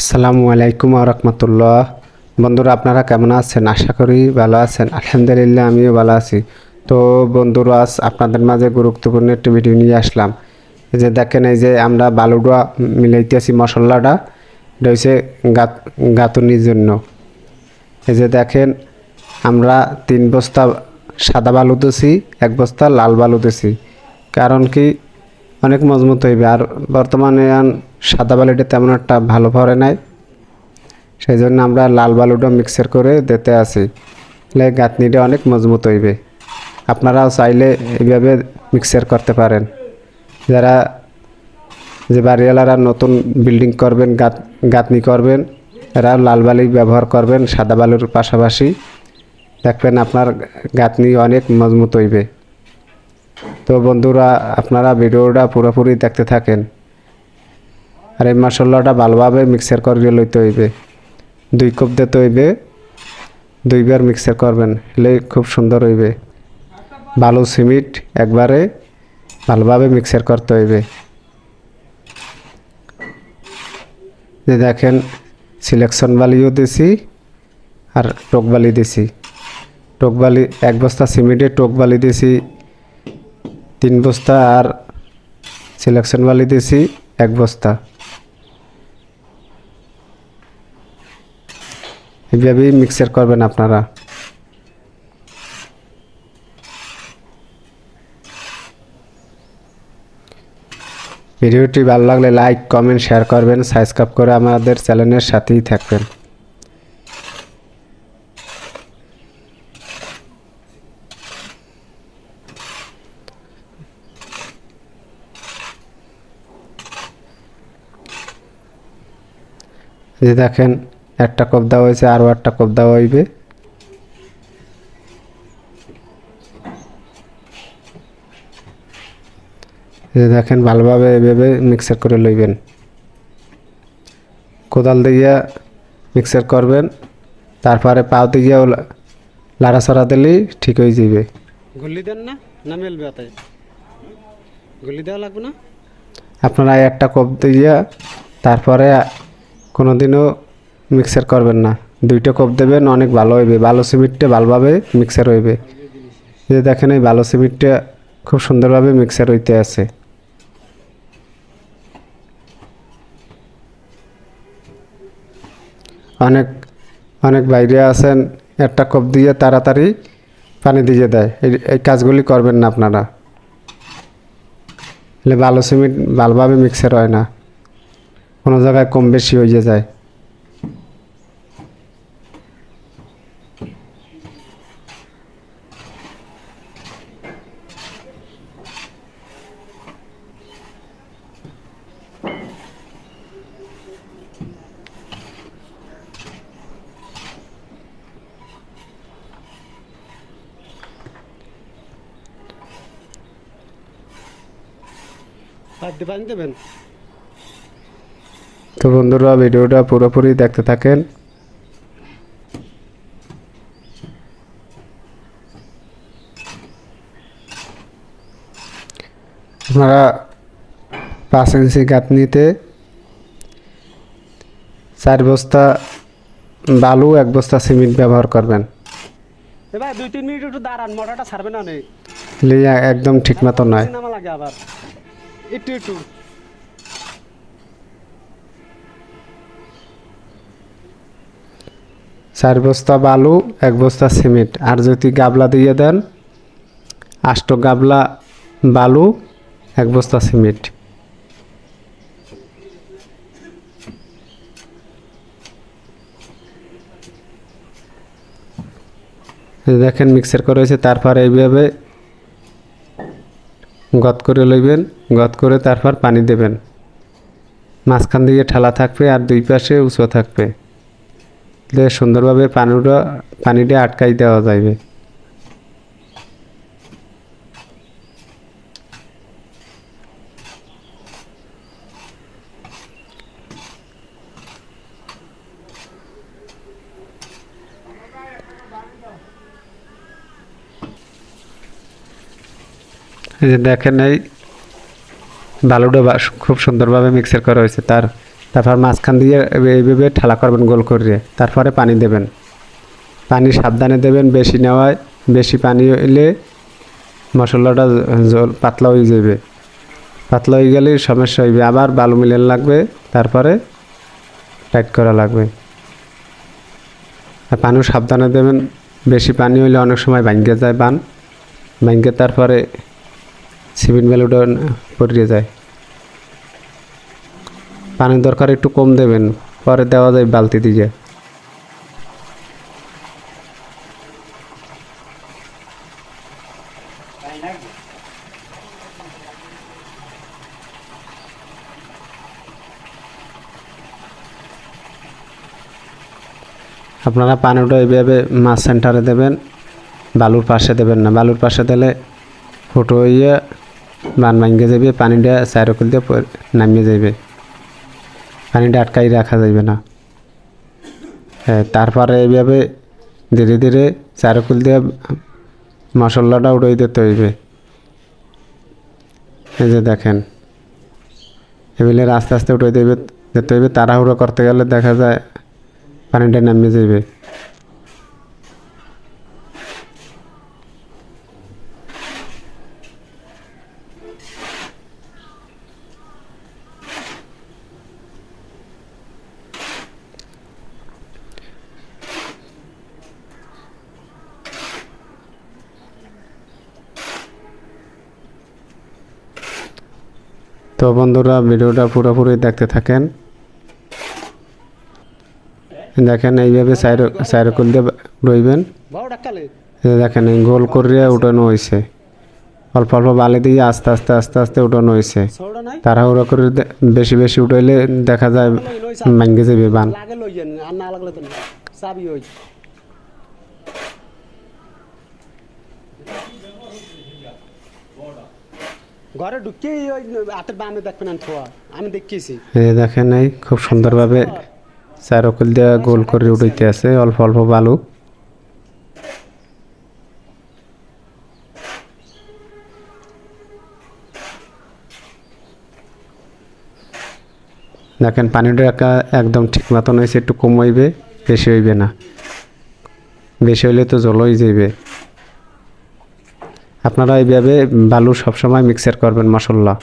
আসসালামু আলাইকুম রহমতুল্লাহ। বন্ধুরা, আপনারা কেমন আছেন? আশা করি ভালো আছেন। আলহামদুলিল্লাহ, আমিও ভালো আছি। তো বন্ধুরা, আজ আপনাদের মাঝে গুরুত্বপূর্ণ একটি ভিডিও নিয়ে আসলাম। এই যে দেখেন, এই যে আমরা বালুডা মিলাইতেছি মশলাটা। এটা হচ্ছে গাঁথুনির জন্য। এই যে দেখেন, আমরা তিন বস্তা সাদা বালু দিছি, এক বস্তা লাল বালু দিছি। কারণ কি, অনেক মজবুত হইবে। আর বর্তমানে সাদা বালুটা তেমন একটা ভালো পড়ে নাই। সেই জন্য আমরা লাল বালুটা মিক্সার করে দিতে আসি তাহলে গাঁথনিটা অনেক মজবুত হইবে। আপনারাও চাইলে এইভাবে মিক্সার করতে পারেন। যারা যে বাড়িওয়ালারা নতুন বিল্ডিং করবেন গাত গাঁথনি করবেন, এরা লাল বালি ব্যবহার করবেন সাদা বালুর পাশাপাশি। দেখবেন আপনার গাঁথনি অনেক মজবুত হইবে। তো বন্ধুরা, আপনারা ভিডিওটা পুরোপুরি দেখতে থাকেন। আর এই মশলাটা ভালোভাবে মিক্সার করে লইতে হইবে। দুই কাপ দিতে হইবে। দুইবার মিক্সার করবেন, হলে খুব সুন্দর হইবে। ভালো সিমেন্ট একবারে ভালোভাবে মিক্সার করতে হইবে। যে দেখেন সিলেকশন বালিও দিছি আর টোক বালি দিছি। টোক বালি, এক বস্তা সিমেন্টে টোক বালি দিছি, তিন বস্তা আর সিলেকশন বালি দিছি, এক বস্তা। এইভাবেই মিক্সার করবেন আপনারা। ভিডিওটি ভালো লাগলে লাইক কমেন্ট শেয়ার করবেন সাবস্ক্রাইব করে আমাদের চ্যানেলের সাথেই থাকবেন। যে দেখেন একটা কোপ দেওয়া হয়েছে আরও একটা কোপ দেওয়া হইবে। দেখেন ভালোভাবে এভাবে মিক্সার করে লইবেন। কোদাল দিয়ে মিক্সার করবেন তারপরে পাও দিয়ে লাড়াছড়া দিলেই ঠিক হয়ে যাবে গুল্লি দেন না না মেলবে গুল্লি দেওয়া লাগবে না? আপনারা একটা কোপ দিয়ে তারপরে কোনোদিনও মিক্সার করবেন না। দুইটা কোপ দেবেন, অনেক ভালো হইবে। ভালো সিমেন্টটা ভালোভাবে মিক্সার হইবে। যে দেখেন, এই ভালো সিমেন্টটা খুব সুন্দরভাবে মিক্সার হইতে আছে। অনেক অনেক বাইরে আছেন, একটা কোপ দিয়ে তাড়াতাড়ি পানি দিয়ে দেয়। এই কাজগুলি করবেন না আপনারা। ভালো সিমেন্ট ভালোভাবে মিক্সার হয় না। কোনো জায়গায় কম বেশি হয়ে যায়। পাইপ পানি দেবেন। তো বন্ধুরা ভিডিওটা পুরোপুরি দেখতে থাকেন। আপনারা পাঁচ ইঞ্চি গাঁথনিতে চার বস্তা বালু এক বস্তা সিমেন্ট ব্যবহার করবেন। এবার দুই তিন মিনিট একটু দাঁড়ান মোটরটা ছাড়বে না নেই লিয়া একদম ঠিক মতো নয়। আবার। একটু একটু। চার বস্তা বালু, এক বস্তা সিমেন্ট। আর যদি গাবলা দিয়ে দেন, আষ্ট গাবলা বালু, এক বস্তা সিমেন্ট। দেখেন মিক্সার করে হয়েছে। তারপর এইভাবে গত করে লইবেন গত করে তারপর পানি দেবেন। মাঝখান দিকে ঠালা থাকবে আর দুই পাশে উঁচু থাকবে। সুন্দরভাবে পানিটা পানিটা আটকাই দেওয়া যাবে এই যে দেখেন এই বালুটা খুব সুন্দরভাবে মিক্সার করা হয়েছে। তার তারপর মাঝখান দিয়ে এইভাবে ঠেলা করবেন গোল করে। তারপরে পানি দেবেন। পানি সাবধানে দেবেন, বেশি নেওয়ায় বেশি পানি হইলে মশলাটা জল পাতলা হয়ে যাবে। পাতলা হয়ে গেলে সমস্যা হইবে। আবার বালু মিলেন লাগবে, তারপরে টাইট করা লাগবে। আর পানিও সাবধানে দেবেন। বেশি পানি হইলে অনেক সময় ভাঙ্গে যায় বান। ভাঙ্গে তারপরে সিমেন্ট ভ্যালুটা পড়িয়ে যায়। পানির দরকার একটু কম দেবেন, পরে দেওয়া যায় বালতি দিয়ে। আপনারা পানিটা এইভাবে মাছ সেন্টারে দেবেন, বালুর পাশে দেবেন না। বালুর পাশে দিলে ফুটো হইয়া বান ভাঙ্গে যাবে পানিটা চারকল দিয়ে নামিয়ে যাবে পানিটা আটকাই রাখা যাবে না। হ্যাঁ তারপরে এইভাবে ধীরে ধীরে চারকল দিয়ে মশলাটা উড়াই দিতে হইবে। এই যে দেখেন এগুলো আস্তে আস্তে উঠে দেবে যেতে হইবে। তাড়াহুড়ো করতে গেলে দেখা যায় পানিটা নামিয়ে যাবে তো বন্ধুরা, ভিডিওটা পুরোপুরি দেখতে থাকেন। দেখেন, এইভাবে সাইরকল দিয়ে রইবেন। দেখেন গোল করিয়া উঠানো হয়েছে অল্প অল্প বালি দিয়ে আস্তে আস্তে আস্তে আস্তে উঠানো হয়েছে তাড়াহুড়ো করে বেশি বেশি উঠাইলে দেখা যায় ভাঙ্গে যাবে বান। ঘরে ঢুকে ওই হাতের বামে দেখবেন থোয়া আমি দেখিয়েছি দেখেন এই খুব সুন্দরভাবে চারকল দিয়ে গোল করে উঠাইতে আছে, অল্প অল্প বালু। দেখেন পানিটা একদম ঠিক মতন হয়েছে, একটু কম হইবে, বেশি হইবে না। বেশি হইলে তো জল হয়ে যাইবে। আপনারা এইভাবে বালু সবসময় মিক্সার করবেন মশলা